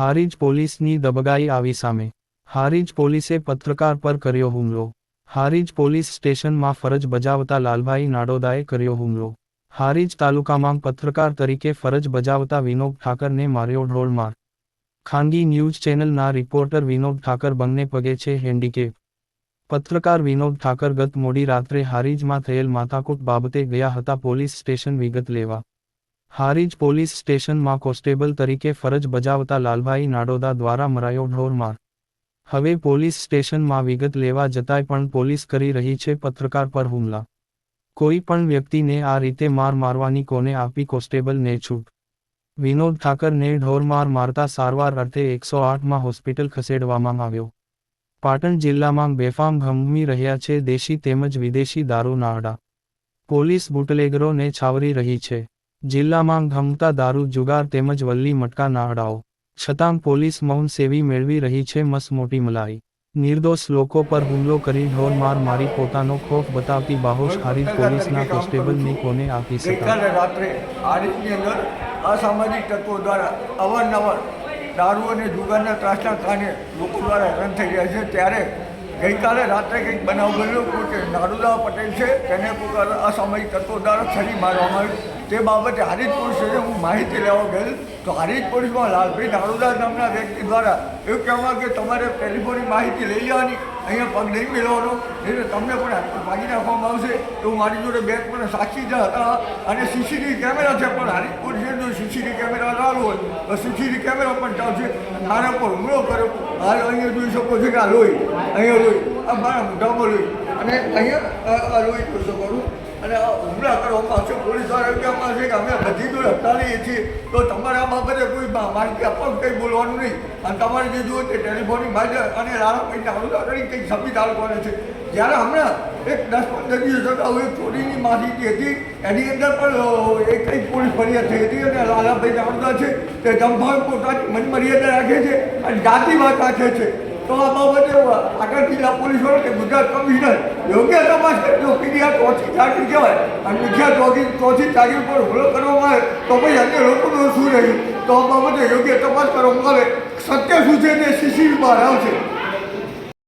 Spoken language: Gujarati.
હારીજ પોલીસની દબગાઈ આવી સામે. હારીજ પોલીસે પત્રકાર પર કર્યો હુમલો. હારીજ પોલીસ સ્ટેશનમાં ફરજ બજાવતા લાલભાઈ નાડોદાએ કર્યો હુમલો. હારીજ તાલુકામાં પત્રકાર તરીકે ફરજ બજાવતા વિનોદ ઠાકરને માર્યો ઢોળમાર ખાનગી ન્યૂઝ ચેનલના રિપોર્ટર વિનોદ ઠાકર બંને પગે છે હેન્ડીકેપ. પત્રકાર વિનોદ ઠાકર ગત મોડી રાત્રે હારીજમાં થયેલ માથાકૂટ બાબતે ગયા હતા પોલીસ સ્ટેશન વિગત લેવા. હારીજ પોલીસ સ્ટેશનમાં કોન્સ્ટેબલ તરીકે ફરજ બજાવતા લાલભાઈ નાડોદા દ્વારા મરાયો ઢોરમાર હવે પોલીસ સ્ટેશનમાં વિગત લેવા જતાંય પણ પોલીસ કરી રહી છે પત્રકાર પર હુમલા. કોઈ પણ વ્યક્તિને આ રીતે માર મારવાની કોને આપી કોન્સ્ટેબલને છૂટ? વિનોદ ઠાકરને ઢોરમાર મારતા સારવાર અર્થે એકસો આઠમાં હોસ્પિટલ ખસેડવામાં આવ્યો. પાટણ જિલ્લામાં બેફામ ઘમમી રહ્યા છે દેશી તેમજ વિદેશી દારૂના નાડા. પોલીસ બુટલેગરોને છાવરી રહી છે. જિલ્લામાં ઘમતા દારૂ જુગાર તેમજ વલ્લી મટકા નાડાઓ છતાં પોલીસ મૌન સેવી મેળવી રહી છે મસ મોટી મલાઈ. નિર્દોષ લોકો પર હુમલો કરી ઢોર માર મારી પોતાનો ખોફ બતાવતી બાહોશ હારીજ પોલીસના કોન્સ્ટેબલની કોને આપી શકાય? રાત્રે આરીફની અંદર અસામાજિક તત્વો દ્વારા અવારનવાર દારૂ અને જુગારના ત્રાસના કારણે લોકો દ્વારા હેરાન થઈ રહ્યા છે. ત્યારે ગઈકાલે રાત્રે કંઈક બનાવ બન્યો કે નારુદા પટેલ છે, તેને અસામાજિક તત્વો દ્વારા છરી મારવામાં આવી. તે બાબતે હારીજ પોલીસ હું માહિતી લેવા ગયેલ. તો હારીજ પોલીસમાં લાલભાઈ નારુદા નામના વ્યક્તિ દ્વારા એવું કહેવામાં કે તમારે ટેલિફોનની માહિતી લઈ લેવાની, અહીંયા પગ નહીં મેળવવાનો. એટલે તમને પણ ભાગી નાખવામાં આવશે. એવું મારી જોડે બેંક પણ સાક્ષી જ હતા અને સીસીટીવી કેમેરા છે પણ હારી પોલીસે સીસીટીવી કેમેરા ચાલુ હોય, તો સીસીટીવી કેમેરા પણ ચાલશે. મારા પર હુમલો કર્યો. હાલ, અહીંયા જોઈ શકો છો કે આ લોહી. અહીંયા લોહી. આ મારા મોઢામાં લોહી. અને અહીંયા આ- લોહી જોઈ શકો છો. અને હુમલા કરવામાં આવશે પોલીસ દ્વારા કહેવામાં આવશે કે અમે બધી જોડે હટાવીએ છીએ. તો તમારા બાબતે કોઈ માહિતી આપવા કંઈ બોલવાનું નહીં. અને તમારે જે જુઓ તે ટેલિફોનની બાજુ અને રાણા પૈસા કરી કંઈક સભી તાલુકાને છે. જ્યારે હમણાં એક દસ પંદર દિવસ અગાઉ એક ચોરીની માહિતી હતી. એની અંદર પણ એક કંઈક પોલીસ ફરિયાદ થઈ હતી અને લાલાભાઈ જાણતા છે તે જમભાવ પોતાની મનમર્યાદા રાખે છે અને જાતિવાદ રાખે છે. તો આ બાબતે આગળ જિલ્લા પોલીસ વડે કે ગુજરાત કમિશનર યોગ્ય તપાસ કરજો પીડીઆર ચોથી ચાકરી કહેવાય અને મુખ્ય ચોથી ચોથી ચાકરી પર હુમલો કરવામાં આવે, તો પછી અન્ય લોકોનું શું રહ્યું? તો આ બાબતે યોગ્ય તપાસ કરવામાં આવે. સત્ય શું છે તે સીસીટીવી બહાર આવશે